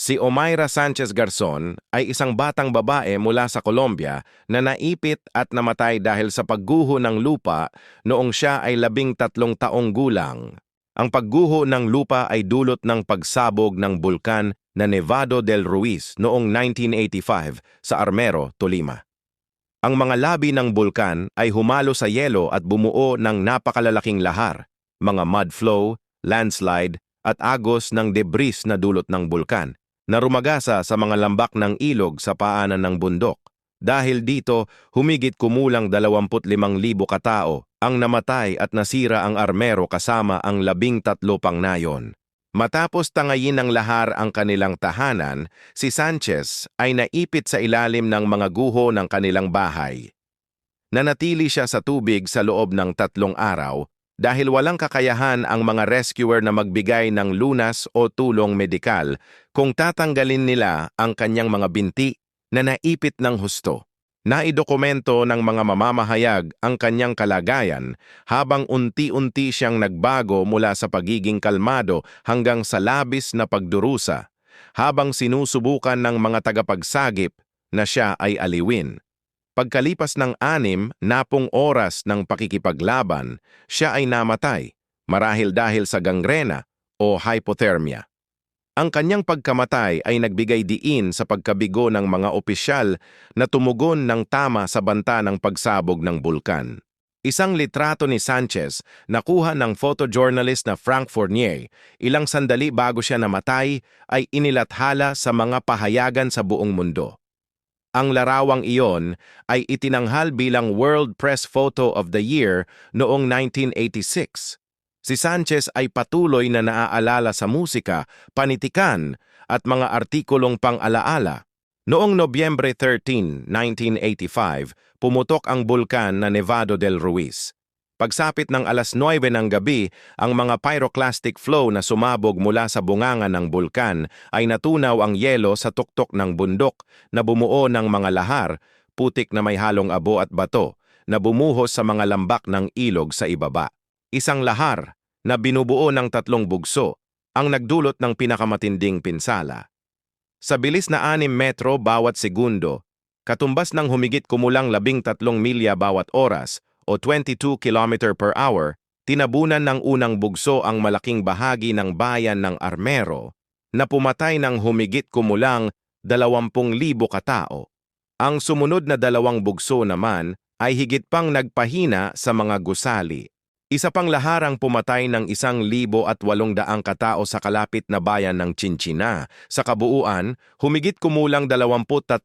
Si Omaira Sanchez Garzon ay isang batang babae mula sa Colombia na naipit at namatay dahil sa pagguho ng lupa noong siya ay labing tatlong taong gulang. Ang pagguho ng lupa ay dulot ng pagsabog ng bulkan na Nevado del Ruiz noong 1985 sa Armero, Tolima. Ang mga labi ng bulkan ay humalo sa yelo at bumuo ng napakalalaking lahar, mga mud flow, landslide, at agos ng debris na dulot ng bulkan na rumagasa sa mga lambak ng ilog sa paanan ng bundok. Dahil dito, humigit kumulang 25,000 katao ang namatay at nasira ang armero kasama ang labing tatlo pang nayon. Matapos tangayin ng lahar ang kanilang tahanan, si Sanchez ay naipit sa ilalim ng mga guho ng kanilang bahay. Nanatili siya sa tubig sa loob ng tatlong araw dahil walang kakayahan ang mga rescuer na magbigay ng lunas o tulong medikal kung tatanggalin nila ang kanyang mga binti na naipit ng husto. Naidokumento ng mga mamamahayag ang kanyang kalagayan habang unti-unti siyang nagbago mula sa pagiging kalmado hanggang sa labis na pagdurusa, habang sinusubukan ng mga tagapagsagip na siya ay aliwin. Pagkalipas ng anim, napong oras ng pakikipaglaban, siya ay namatay, marahil dahil sa gangrena o hypothermia. Ang kanyang pagkamatay ay nagbigay diin sa pagkabigo ng mga opisyal na tumugon ng tama sa banta ng pagsabog ng bulkan. Isang litrato ni Sanchez nakuha ng photojournalist na Frank Fournier ilang sandali bago siya namatay ay inilathala sa mga pahayagan sa buong mundo. Ang larawang iyon ay itinanghal bilang World Press Photo of the Year noong 1986. Si Sanchez ay patuloy na naaalala sa musika, panitikan at mga artikulong pang-alaala. Noong Nobyembre 13, 1985, pumutok ang bulkan na Nevado del Ruiz. Pagsapit ng alas 9 ng gabi, ang mga pyroclastic flow na sumabog mula sa bunganga ng bulkan ay natunaw ang yelo sa tuktok ng bundok na bumuo ng mga lahar, putik na may halong abo at bato, na bumuhos sa mga lambak ng ilog sa ibaba. Isang lahar na binubuo ng tatlong bugso ang nagdulot ng pinakamatinding pinsala. Sa bilis na 6 metro bawat segundo, katumbas ng humigit kumulang 13 milya bawat oras, o 22 km per hour, tinabunan ng unang bugso ang malaking bahagi ng bayan ng Armero na pumatay ng humigit kumulang 20,000 katao. Ang sumunod na dalawang bugso naman ay higit pang nagpahina sa mga gusali. Isa pang laharang pumatay ng isang libo at walong daang katao sa kalapit na bayan ng Chinchina. Sa kabuuan, humigit kumulang 23,000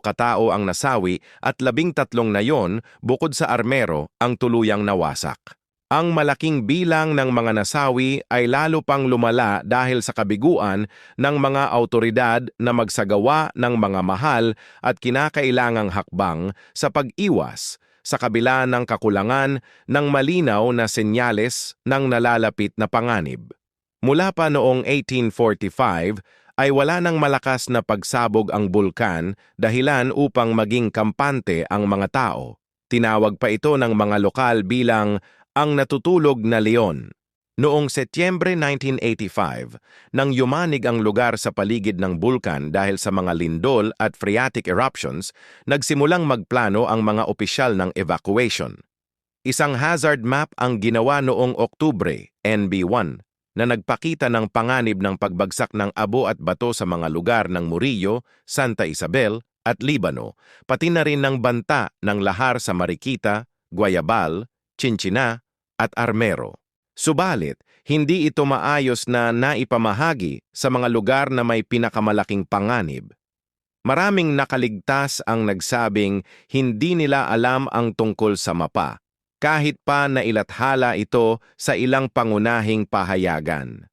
katao ang nasawi at labing tatlong nayon bukod sa armero ang tuluyang nawasak. Ang malaking bilang ng mga nasawi ay lalo pang lumala dahil sa kabiguan ng mga autoridad na magsagawa ng mga mahal at kinakailangang hakbang sa pag-iwas sa kabila ng kakulangan ng malinaw na senyales ng nalalapit na panganib. Mula pa noong 1845 ay wala nang malakas na pagsabog ang bulkan dahilan upang maging kampante ang mga tao. Tinawag pa ito ng mga lokal bilang ang natutulog na leon. Noong Setyembre 1985, nang yumanig ang lugar sa paligid ng bulkan dahil sa mga lindol at phreatic eruptions, nagsimulang magplano ang mga opisyal ng evacuation. Isang hazard map ang ginawa noong Oktubre, NB1, na nagpakita ng panganib ng pagbagsak ng abo at bato sa mga lugar ng Murillo, Santa Isabel at Libano, pati na rin ng banta ng lahar sa Mariquita, Guayabal, Chinchina at Armero. Subalit, hindi ito maayos na naipamahagi sa mga lugar na may pinakamalaking panganib. Maraming nakaligtas ang nagsabing hindi nila alam ang tungkol sa mapa, kahit pa nailathala ito sa ilang pangunahing pahayagan.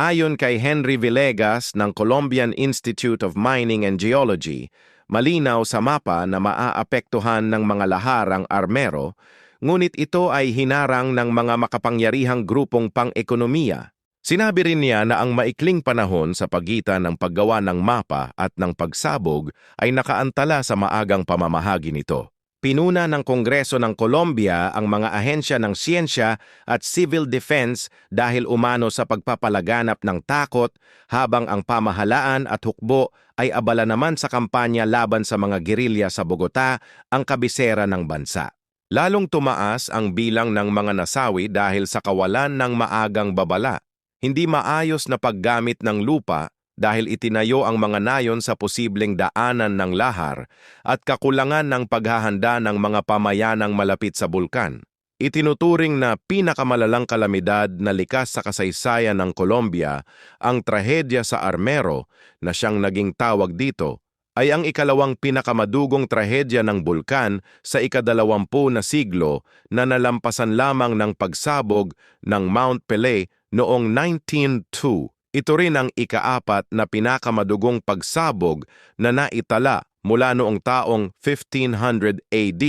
Ayon kay Henry Villegas ng Colombian Institute of Mining and Geology, malinaw sa mapa na maaapektuhan ng mga lahar ang armero ngunit ito ay hinarang ng mga makapangyarihang grupong pang-ekonomiya. Sinabi rin niya na ang maikling panahon sa pagitan ng paggawa ng mapa at ng pagsabog ay nakaantala sa maagang pamamahagi nito. Pinuna ng Kongreso ng Colombia ang mga ahensya ng siyensya at civil defense dahil umano sa pagpapalaganap ng takot habang ang pamahalaan at hukbo ay abala naman sa kampanya laban sa mga gerilya sa Bogota, ang kabisera ng bansa. Lalong tumaas ang bilang ng mga nasawi dahil sa kawalan ng maagang babala. Hindi maayos na paggamit ng lupa dahil itinayo ang mga nayon sa posibleng daanan ng lahar at kakulangan ng paghahanda ng mga pamayanang malapit sa bulkan. Itinuturing na pinakamalalang kalamidad na likas sa kasaysayan ng Colombia ang trahedya sa Armero na siyang naging tawag dito ay ang ikalawang pinakamadugong trahedya ng bulkan sa ikadalawampu na siglo na nalampasan lamang ng pagsabog ng Mount Pelée noong 1902 ito rin ang ikaapat na pinakamadugong pagsabog na naitala mula noong taong 1500 AD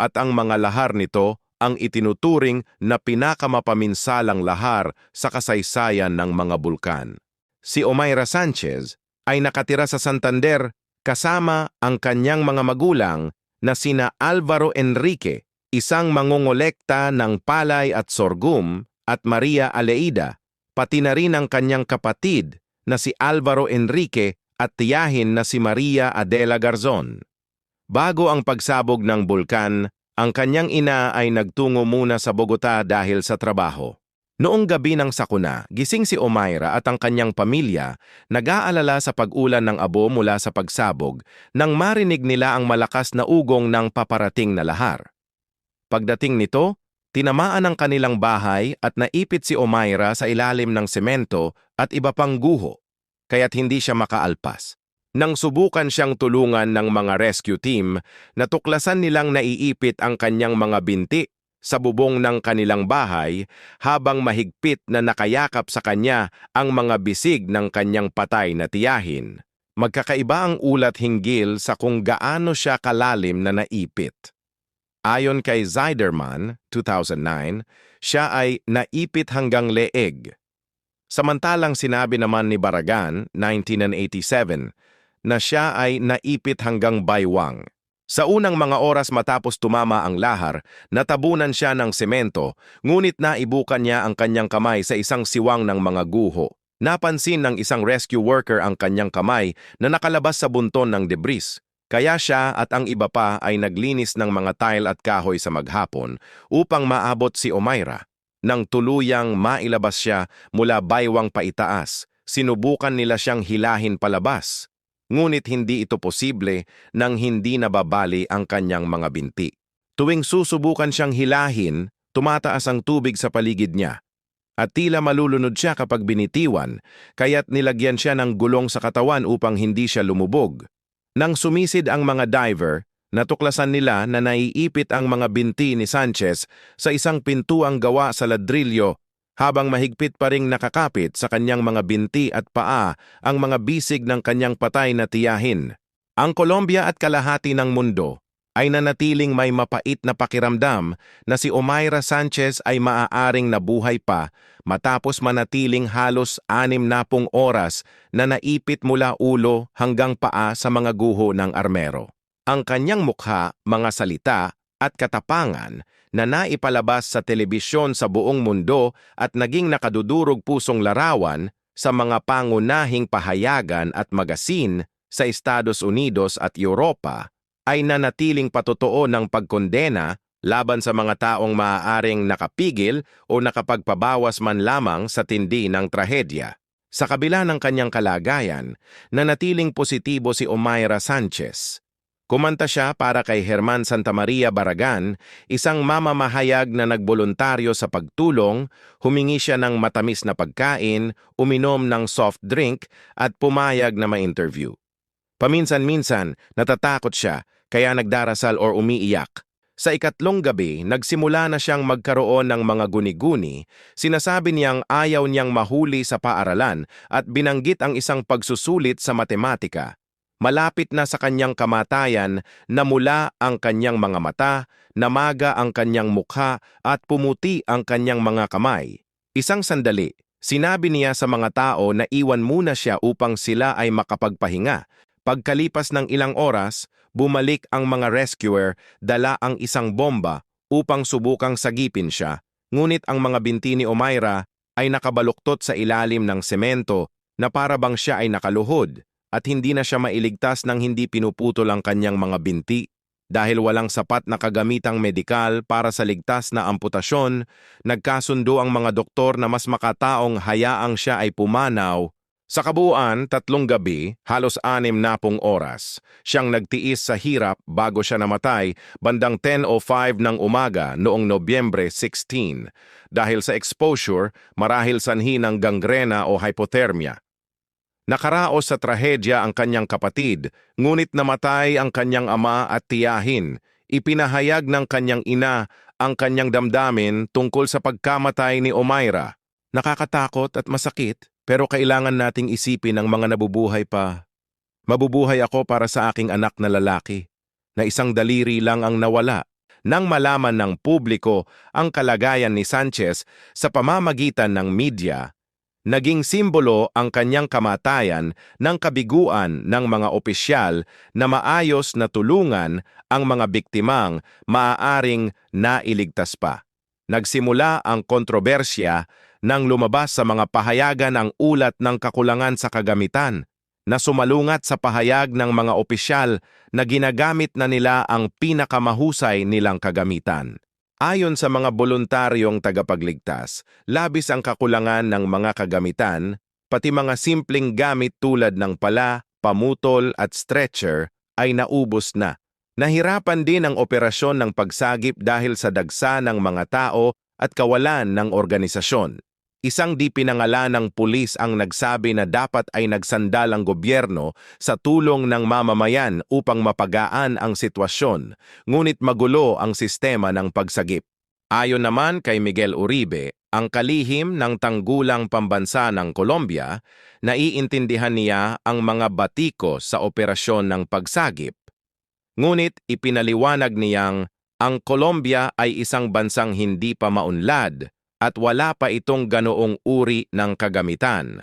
at ang mga lahar nito ang itinuturing na pinakamapaminsalang lahar sa kasaysayan ng mga bulkan. Si Omaira Sanchez ay nakatira sa Santander kasama ang kanyang mga magulang na sina Alvaro Enrique, isang mangongolekta ng palay at sorghum, at Maria Aleida, pati na rin ang kanyang kapatid na si Alvaro Enrique at tiyahin na si Maria Adela Garzon. Bago ang pagsabog ng bulkan, ang kanyang ina ay nagtungo muna sa Bogota dahil sa trabaho. Noong gabi ng sakuna, gising si Omaira at ang kanyang pamilya nag-aalala sa pag-ulan ng abo mula sa pagsabog nang marinig nila ang malakas na ugong ng paparating na lahar. Pagdating nito, Tinamaan ang kanilang bahay at naipit si Omaira sa ilalim ng semento at iba pang guho, kaya't hindi siya makaalpas. Nang subukan siyang tulungan ng mga rescue team, natuklasan nilang naiipit ang kanyang mga binti sa bubong ng kanilang bahay habang mahigpit na nakayakap sa kanya ang mga bisig ng kanyang patay na tiyahin. Magkakaiba ang ulat hinggil sa kung gaano siya kalalim na naipit. Ayon kay Zeiderman, 2009, siya ay naipit hanggang leeg. Samantalang sinabi naman ni Baragan, 1987, na siya ay naipit hanggang baywang. Sa unang mga oras matapos tumama ang lahar, natabunan siya ng semento, ngunit naibukan niya ang kanyang kamay sa isang siwang ng mga guho. Napansin ng isang rescue worker ang kanyang kamay na nakalabas sa bunton ng debris. Kaya siya at ang iba pa ay naglinis ng mga tile at kahoy sa maghapon upang maabot si Omaira. Nang tuluyang mailabas siya mula baywang paitaas, sinubukan nila siyang hilahin palabas. Ngunit hindi ito posible nang hindi nababali ang kanyang mga binti. Tuwing susubukan siyang hilahin, tumataas ang tubig sa paligid niya. At tila malulunod siya kapag binitiwan, kaya't nilagyan siya ng gulong sa katawan upang hindi siya lumubog. Nang sumisid ang mga diver, natuklasan nila na naiipit ang mga binti ni Sanchez sa isang pintuang gawa sa ladrilyo habang mahigpit pa ring nakakapit sa kanyang mga binti at paa ang mga bisig ng kanyang patay na tiyahin. Ang Colombia at kalahati ng mundo ay nanatiling may mapait na pakiramdam na si Omaira Sanchez ay maaaring nabuhay pa matapos manatiling halos anim na pung oras na naipit mula ulo hanggang paa sa mga guho ng armero. Ang kanyang mukha, mga salita at katapangan na naipalabas sa telebisyon sa buong mundo at naging nakadudurog pusong larawan sa mga pangunahing pahayagan at magasin sa Estados Unidos at Europa ay nanatiling patotoo ng pagkondena laban sa mga taong maaaring nakapigil o nakapagpabawas man lamang sa tindi ng trahedya. Sa kabila ng kanyang kalagayan, nanatiling positibo si Omaira Sanchez. Kumanta siya para kay Herman Santamaria Baragan, isang mamamahayag na nagboluntaryo sa pagtulong, humingi siya ng matamis na pagkain, uminom ng soft drink at pumayag na ma-interview. Paminsan-minsan, natatakot siya kaya nagdarasal or umiiyak. Sa ikatlong gabi, nagsimula na siyang magkaroon ng mga guni-guni, sinasabi niyang ayaw niyang mahuli sa paaralan at binanggit ang isang pagsusulit sa matematika. Malapit na sa kanyang kamatayan, namula ang kanyang mga mata, namaga ang kanyang mukha at pumuti ang kanyang mga kamay. Isang sandali, sinabi niya sa mga tao na iwan muna siya upang sila ay makapagpahinga Pagkalipas ng ilang oras, bumalik ang mga rescuer dala ang isang bomba upang subukang sagipin siya. Ngunit ang mga binti ni Omaira ay nakabaluktot sa ilalim ng semento na para bang siya ay nakaluhod at hindi na siya mailigtas nang hindi pinuputol ang kanyang mga binti. Dahil walang sapat na kagamitang medikal para sa ligtas na amputasyon, nagkasundo ang mga doktor na mas makataong hayaang siya ay pumanaw. Sa kabuuan, tatlong gabi, halos anim na pong oras, siyang nagtiis sa hirap bago siya namatay bandang 10.05 ng umaga noong Nobyembre 16 dahil sa exposure marahil sanhi ng gangrena o hypothermia. Nakaraos sa trahedya ang kanyang kapatid, ngunit namatay ang kanyang ama at tiyahin. Ipinahayag ng kanyang ina ang kanyang damdamin tungkol sa pagkamatay ni Omaira. Nakakatakot at masakit, pero kailangan nating isipin ang mga nabubuhay pa. Mabubuhay ako para sa aking anak na lalaki, na isang daliri lang ang nawala. Nang malaman ng publiko ang kalagayan ni Sanchez sa pamamagitan ng media, naging simbolo ang kanyang kamatayan ng kabiguan ng mga opisyal na maayos na tulungan ang mga biktimang maaaring nailigtas pa. Nagsimula ang kontrobersya nang lumabas sa mga pahayagan ang ulat ng kakulangan sa kagamitan na sumalungat sa pahayag ng mga opisyal na ginagamit na nila ang pinakamahusay nilang kagamitan. Ayon sa mga voluntaryong tagapagligtas, labis ang kakulangan ng mga kagamitan, pati mga simpleng gamit tulad ng pala, pamutol at stretcher ay naubos na. Nahirapan din ang operasyon ng pagsagip dahil sa dagsa ng mga tao at kawalan ng organisasyon. Isang di pinangalan ng pulis ang nagsabi na dapat ay nagsandal ang gobyerno sa tulong ng mamamayan upang mapagaan ang sitwasyon, ngunit magulo ang sistema ng pagsagip. Ayon naman kay Miguel Uribe, ang kalihim ng tanggulang pambansa ng Colombia, naiintindihan niya ang mga batiko sa operasyon ng pagsagip. Ngunit ipinaliwanag niyang ang Colombia ay isang bansang hindi pa maunlad at wala pa itong ganoong uri ng kagamitan.